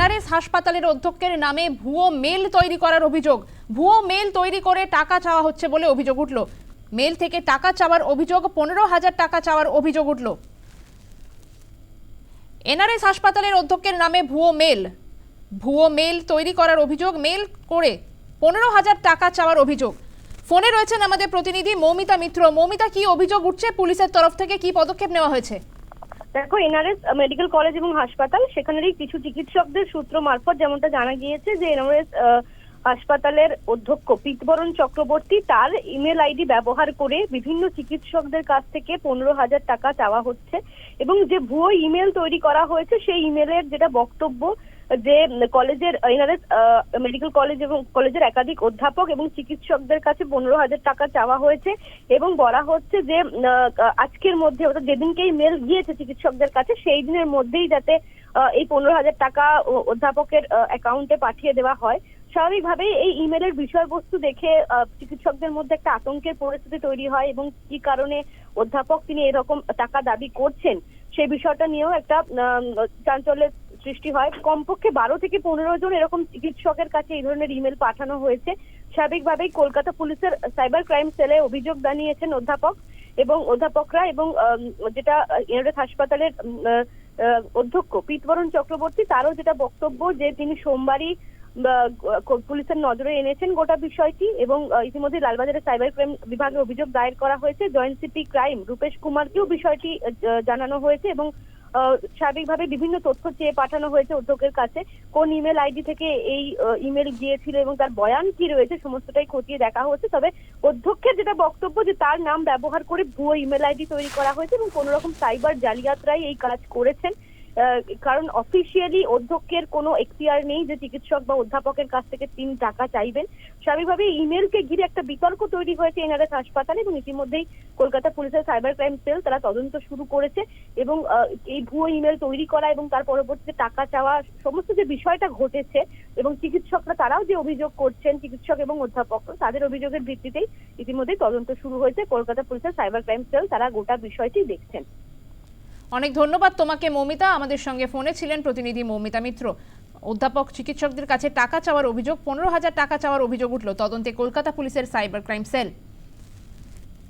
NRS হাসপাতালের অধ্যক্ষের নামে ভুয়ো মেল তৈরি করার অভিযোগ। ভুয়ো মেল তৈরি করে টাকা চাওয়া হচ্ছে বলে অভিযোগ উঠল। মেল থেকে টাকা চাওয়ার অভিযোগ, পনেরো হাজার টাকা চাওয়ার অভিযোগ উঠল। এনআরএস হাসপাতালের অধ্যক্ষের নামে ভুয়ো মেল। ভুয়ো মেল তৈরি করার অভিযোগ, মেল করে পনেরো হাজার টাকা চাওয়ার অভিযোগ। ফোনে রয়েছেন আমাদের প্রতিনিধি মৌমিতা মিত্র। মৌমিতা, কি অভিযোগ উঠছে? পুলিশের তরফ থেকে কি পদক্ষেপ নেওয়া হয়েছে? দেখো এনআরএস মেডিকেল কলেজ এবং হাসপাতাল, সেখানেরই কিছু চিকিৎসকদের সূত্র মারফত যেমনটা জানা গিয়েছে যে এনআরএস হাসপাতালের অধ্যক্ষ পিতবরণ চক্রবর্তী তার ইমেল আইডি ব্যবহার করে বিভিন্ন চিকিৎসকদের কাছ থেকে পনেরো হাজার টাকা চাওয়া হচ্ছে এবং যে ভুয়ো ইমেল তৈরি করা হয়েছে, সেই ইমেলের যেটা বক্তব্য যে কলেজের এনআরএস মেডিকেল কলেজ এবং কলেজের একাধিক অধ্যাপক এবং চিকিৎসকদের কাছে পনেরো হাজার টাকা চাওয়া হয়েছে এবং বলা হচ্ছে যে আজকের মধ্যে, অর্থাৎ যেদিনকেই মেল গিয়েছে চিকিৎসকদের কাছে, সেই দিনের মধ্যেই যাতে এই পনেরো হাজার টাকা অধ্যাপকের অ্যাকাউন্টে পাঠিয়ে দেওয়া হয়। স্বাভাবিকভাবেই এই ইমেলের বিষয়বস্তু দেখে চিকিৎসকদের মধ্যে একটা আতঙ্কের পরিস্থিতি তৈরি হয় এবং কি কারণে অধ্যাপক তিনি এরকম টাকা দাবি করছেন সেই বিষয়টা নিয়েও একটা চাঞ্চল্যের সৃষ্টি হয় কমপক্ষে বারো থেকে পনেরো জন এরকম চিকিৎসকের কাছে এই ধরনের ইমেল পাঠানো হয়েছে। স্বাভাবিকভাবেই কলকাতা পুলিশের সাইবার ক্রাইম সেলে অভিযোগ জানিয়েছেন অধ্যাপক এবং অধ্যাপকরা এবং যেটা এনআরএস হাসপাতালের অধ্যক্ষ পিতবরণ চক্রবর্তী, তারও যেটা বক্তব্য যে তিনি সোমবারই পুলিশের নজরে এনেছেন গোটা বিষয়টি এবং ইতিমধ্যে লালবাজারের সাইবার ক্রাইম বিভাগে অভিযোগ দায়ের করা হয়েছে। জয়েন্ট সিটি ক্রাইম রূপেশ কুমারকেও বিষয়টি জানানো হয়েছে এবং আহ, স্বাভাবিকভাবে বিভিন্ন তথ্য চেয়ে পাঠানো হয়েছে অধ্যক্ষের কাছে। কোন ইমেল আইডি থেকে এই ইমেল গিয়েছিল এবং তার বয়ান কি রয়েছে সমস্তটাই খতিয়ে দেখা হচ্ছে। তবে অধ্যক্ষের যেটা বক্তব্য যে তার নাম ব্যবহার করে ভুয়ো ইমেল আইডি তৈরি করা হয়েছে এবং কোন রকম সাইবার জালিয়াতরাই এই কাজ করেছেন। কারণ অফিসিয়ালি অধ্যক্ষের কোনো এখতিয়ার নেই যে চিকিৎসক বা অধ্যাপকের কাছ থেকে তিনি টাকা চাইবেন। স্বাভাবিকভাবে ইমেলকে ঘিরে একটা বিতর্ক তৈরি হয়েছে এনআরএস হাসপাতালে এবং ইতিমধ্যেই কলকাতা পুলিশের সাইবার ক্রাইম সেল তারা তদন্ত শুরু করেছে এবং এই ভুয়ো ইমেল তৈরি করা এবং তার পরবর্তীতে টাকা চাওয়া সমস্ত যে বিষয়টা ঘটেছে এবং চিকিৎসকরা তারাও যে অভিযোগ করছেন, চিকিৎসক এবং অধ্যাপক, তাদের অভিযোগের ভিত্তিতেই ইতিমধ্যেই তদন্ত শুরু হয়েছে। কলকাতা পুলিশের সাইবার ক্রাইম সেল তারা গোটা বিষয়টি দেখছেন। অনেক ধন্যবাদ তোমাকে, মৌমিতা। আমাদের সঙ্গে ফোনে ছিলেন প্রতিনিধি মৌমিতা মিত্র। অধ্যাপক, চিকিৎসকদের কাছে টাকা চাওয়ার অভিযোগ, পনেরো হাজার টাকা চাওয়ার অভিযোগ উঠল। তদন্তে কলকাতা পুলিশের সাইবার ক্রাইম সেল।